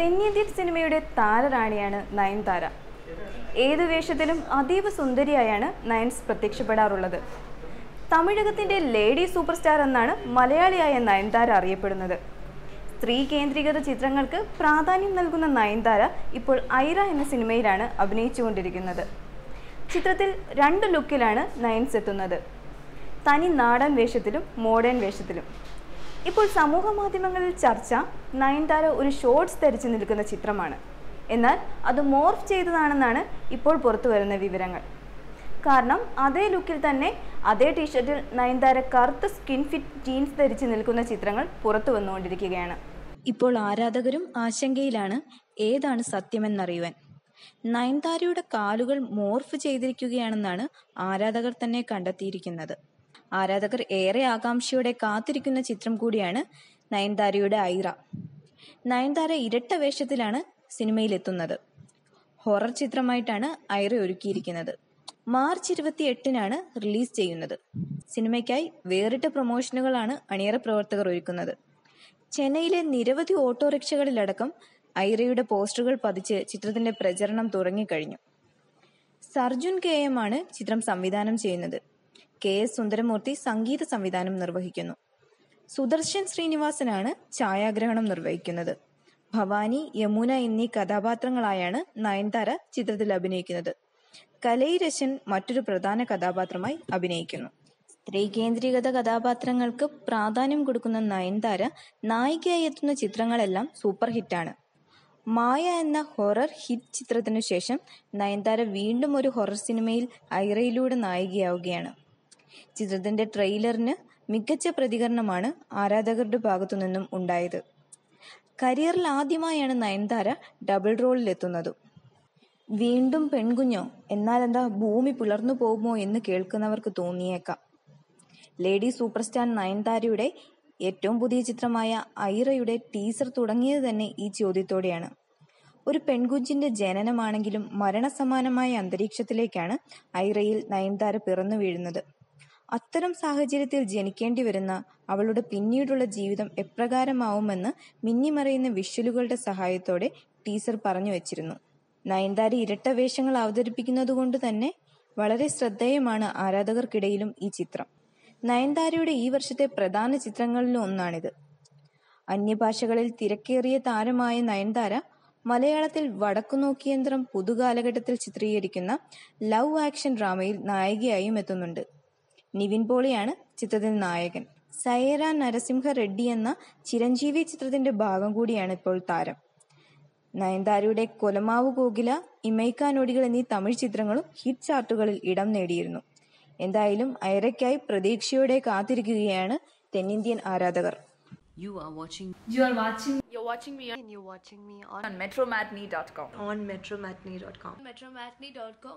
തെന്നിന്ത്യൻ സിനിമയുടെ താരറാണിയാണ് നയൻതാര. ഏതു വേഷത്തിലും അതീവ സുന്ദരിയായാണ് നയൻസ് പ്രത്യക്ഷപ്പെടാറുള്ളത്. തമിഴകത്തിന്റെ ലേഡി സൂപ്പർ സ്റ്റാർ എന്നാണ് മലയാളിയായ നയൻതാര അറിയപ്പെടുന്നത്. സ്ത്രീ കേന്ദ്രീകൃത ചിത്രങ്ങൾക്ക് പ്രാധാന്യം നൽകുന്ന നയൻതാര ഇപ്പോൾ ഐറ എന്ന സിനിമയിലാണ് അഭിനയിച്ചുകൊണ്ടിരിക്കുന്നത്. ചിത്രത്തിൽ രണ്ട് ലുക്കിലാണ് നയൻസ് എത്തുന്നത്. തനി നാടൻ വേഷത്തിലും മോഡേൺ വേഷത്തിലും. ഇപ്പോൾ സമൂഹ മാധ്യമങ്ങളിൽ ചർച്ച നയൻതാര ഒരു ഷോർട്സ് ധരിച്ചു നിൽക്കുന്ന ചിത്രമാണ്. എന്നാൽ അത് മോർഫ് ചെയ്തതാണെന്നാണ് ഇപ്പോൾ പുറത്തു വരുന്ന വിവരങ്ങൾ. കാരണം അതേ ലുക്കിൽ തന്നെ അതേ ടീഷർട്ടിൽ നയൻതാര കറുത്ത സ്കിൻ ഫിറ്റ് ജീൻസ് ധരിച്ച് നിൽക്കുന്ന ചിത്രങ്ങൾ പുറത്തു വന്നുകൊണ്ടിരിക്കുകയാണ്. ഇപ്പോൾ ആരാധകരും ആശങ്കയിലാണ് ഏതാണ് സത്യമെന്നറിയുവാൻ. നയൻതാരയുടെ കാലുകൾ മോർഫ് ചെയ്തിരിക്കുകയാണെന്നാണ് ആരാധകർ തന്നെ കണ്ടെത്തിയിരിക്കുന്നത്. ആരാധകർ ഏറെ ആകാംക്ഷയോടെ കാത്തിരിക്കുന്ന ചിത്രം കൂടിയാണ് നയൻതാരയുടെ ഐറ. നയൻതാര ഇരട്ട വേഷത്തിലാണ് സിനിമയിലെത്തുന്നത്. ഹൊറർ ചിത്രമായിട്ടാണ് ഐറ ഒരുക്കിയിരിക്കുന്നത്. മാർച്ച് ഇരുപത്തി എട്ടിനാണ് റിലീസ് ചെയ്യുന്നത്. സിനിമയ്ക്കായി വേറിട്ട പ്രൊമോഷനുകളാണ് അണിയറ പ്രവർത്തകർ ഒരുക്കുന്നത്. ചെന്നൈയിലെ നിരവധി ഓട്ടോറിക്ഷകളിലടക്കം ഐറയുടെ പോസ്റ്ററുകൾ പതിച്ച് ചിത്രത്തിന്റെ പ്രചരണം തുടങ്ങിക്കഴിഞ്ഞു. സർജുൻ കെ എം ആണ് ചിത്രം സംവിധാനം ചെയ്യുന്നത്. കെ എസ് സുന്ദരമൂർത്തി സംഗീത സംവിധാനം നിർവഹിക്കുന്നു. സുദർശൻ ശ്രീനിവാസനാണ് ഛായാഗ്രഹണം നിർവഹിക്കുന്നത്. ഭവാനി യമുന എന്നീ കഥാപാത്രങ്ങളായാണ് നയൻതാര ചിത്രത്തിൽ അഭിനയിക്കുന്നത്. കലൈരശൻ മറ്റൊരു പ്രധാന കഥാപാത്രമായി അഭിനയിക്കുന്നു. സ്ത്രീ കേന്ദ്രീകൃത കഥാപാത്രങ്ങൾക്ക് പ്രാധാന്യം കൊടുക്കുന്ന നയൻതാര നായികയായി എത്തുന്ന ചിത്രങ്ങളെല്ലാം സൂപ്പർ ഹിറ്റാണ്. മായ എന്ന ഹൊറർ ഹിറ്റ് ചിത്രത്തിനു ശേഷം നയൻതാര വീണ്ടും ഒരു ഹൊറർ സിനിമയിൽ ഐറയിലൂടെ നായികയാവുകയാണ്. ചിത്രത്തിന്റെ ട്രെയിലറിന് മികച്ച പ്രതികരണമാണ് ആരാധകരുടെ ഭാഗത്തു നിന്നും ഉണ്ടായത്. കരിയറിൽ ആദ്യമായാണ് നയൻതാര ഡബിൾ റോളിലെത്തുന്നതും. വീണ്ടും പെൺകുഞ്ഞോ എന്നാൽ എന്താ ഭൂമി പുലർന്നു പോകുമോ എന്ന് കേൾക്കുന്നവർക്ക് തോന്നിയേക്കാം. ലേഡി സൂപ്പർ സ്റ്റാർ നയൻതാരയുടെ ഏറ്റവും പുതിയ ചിത്രമായ ഐറയുടെ ടീസർ തുടങ്ങിയത് തന്നെ ഈ ചോദ്യത്തോടെയാണ്. ഒരു പെൺകുഞ്ഞിന്റെ ജനനമാണെങ്കിലും മരണസമാനമായ അന്തരീക്ഷത്തിലേക്കാണ് ഐറയിൽ നയൻതാര പിറന്നു വീഴുന്നത്. അത്തരം സാഹചര്യത്തിൽ ജനിക്കേണ്ടി വരുന്ന അവളുടെ പിന്നീടുള്ള ജീവിതം എപ്രകാരമാവുമെന്ന് മിന്നിമറയുന്ന വിഷ്വലുകളുടെ സഹായത്തോടെ ടീച്ചർ പറഞ്ഞു വെച്ചിരുന്നു. നയൻതാര ഇരട്ട വേഷങ്ങൾ അവതരിപ്പിക്കുന്നതുകൊണ്ട് തന്നെ വളരെ ശ്രദ്ധേയമാണ് ആരാധകർക്കിടയിലും ഈ ചിത്രം. നയൻതാരയുടെ ഈ വർഷത്തെ പ്രധാന ചിത്രങ്ങളിൽ ഒന്നാണിത്. അന്യഭാഷകളിൽ തിരക്കേറിയ താരമായ നയൻതാര മലയാളത്തിൽ വടക്കുനോക്കിയന്ത്രം പുതുകാലഘട്ടത്തിൽ ചിത്രീകരിക്കുന്ന ലവ് ആക്ഷൻ ഡ്രാമയിൽ നായികയായും എത്തുന്നുണ്ട്. നിവിൻ പോളിയാണ് ചിത്രത്തിന്റെ നായകൻ സൈറ നരസിംഹ റെഡ്ഡി എന്ന ചിരഞ്ജീവി ചിത്രത്തിന്റെ ഭാഗം കൂടിയാണ് ഇപ്പോൾ താരം നയൻതാരയുടെ കൊലമാവ് കോകില ഇമൈക്കാനോടികൾ എന്നീ തമിഴ് ചിത്രങ്ങളും ഹിറ്റ് ചാർട്ടുകളിൽ ഇടം നേടിയിരുന്നു എന്തായാലും ഐറയ്ക്കായി പ്രതീക്ഷയോടെ കാത്തിരിക്കുകയാണ് തെന്നിന്ത്യൻ ആരാധകർ You are watching You are watching You're watching me and you're watching me on, on metromatney.com. on metromatney.com. Metromatney.com.